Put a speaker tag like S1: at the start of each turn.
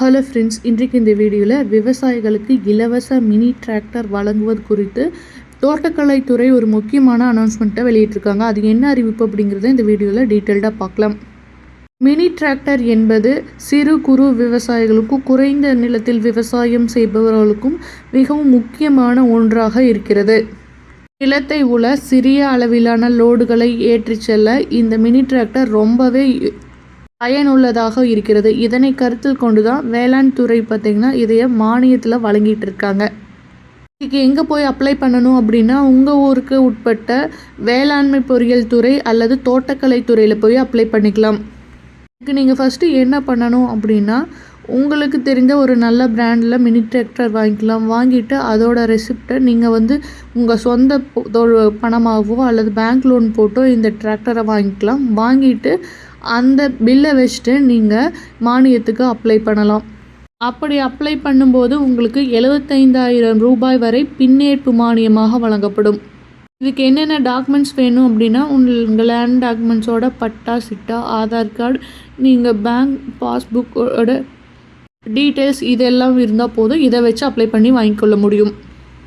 S1: Hello friends இன்றைக்கு இந்த வீடியோவில் விவசாயிகளுக்கு இலவச மினி டிராக்டர் வழங்குவது குறித்து தோட்டக்கலைத்துறை ஒரு முக்கியமான அனௌன்ஸ்மெண்ட்டை வெளியிட்டிருக்காங்க. அது என்ன அறிவிப்பு அப்படிங்கிறத இந்த வீடியோவில் டீட்டெயில்டாக பார்க்கலாம். மினி டிராக்டர் என்பது சிறு குறு விவசாயிகளுக்கும் குறைந்த நிலத்தில் விவசாயம் செய்பவர்களுக்கும் மிகவும் முக்கியமான ஒன்றாக இருக்கிறது. நிலத்தை உள்ள சிறிய அளவிலான லோடுகளை ஏற்றிச் செல்ல இந்த மினி டிராக்டர் ரொம்பவே பயனுள்ளதாக இருக்கிறது. இதனை கருத்தில் கொண்டு தான் வேளாண் துறை பார்த்திங்கன்னா இதைய மானியத்தில் வழங்கிட்டு இருக்காங்க இதுக்கு எங்கே போய் அப்ளை பண்ணணும் அப்படின்னா உங்கள் ஊருக்கு உட்பட்ட வேளாண்மை பொறியியல் துறை அல்லது தோட்டக்கலை துறையில் போய் அப்ளை பண்ணிக்கலாம். இதுக்கு நீங்கள் ஃபஸ்ட்டு என்ன பண்ணணும் அப்படின்னா உங்களுக்கு தெரிந்த ஒரு நல்ல பிராண்டில் மினி டிராக்டர் வாங்கிக்கலாம். வாங்கிட்டு அதோட ரெசிப்டை நீங்கள் வந்து உங்கள் சொந்த பணமாகவோ அல்லது பேங்க் லோன் போட்டோ இந்த டிராக்டரை வாங்கிக்கலாம். வாங்கிட்டு அந்த பில்லை வச்சுட்டு நீங்கள் மானியத்துக்கு அப்ளை பண்ணலாம். அப்படி அப்ளை பண்ணும்போது உங்களுக்கு எழுபத்தைந்தாயிரம் ரூபாய் வரை பின்னேற்பு மானியமாக வழங்கப்படும். இதுக்கு என்னென்ன டாக்குமெண்ட்ஸ் வேணும் அப்படின்னா உங்கள் லேண்ட் டாக்குமெண்ட்ஸோட பட்டா சிட்டா ஆதார் கார்டு நீங்கள் பேங்க் பாஸ்புக்கோட டீட்டெயில்ஸ் இதெல்லாம் இருந்தால் போதும். இதை வச்சு அப்ளை பண்ணி வாங்கிக்கொள்ள முடியும்.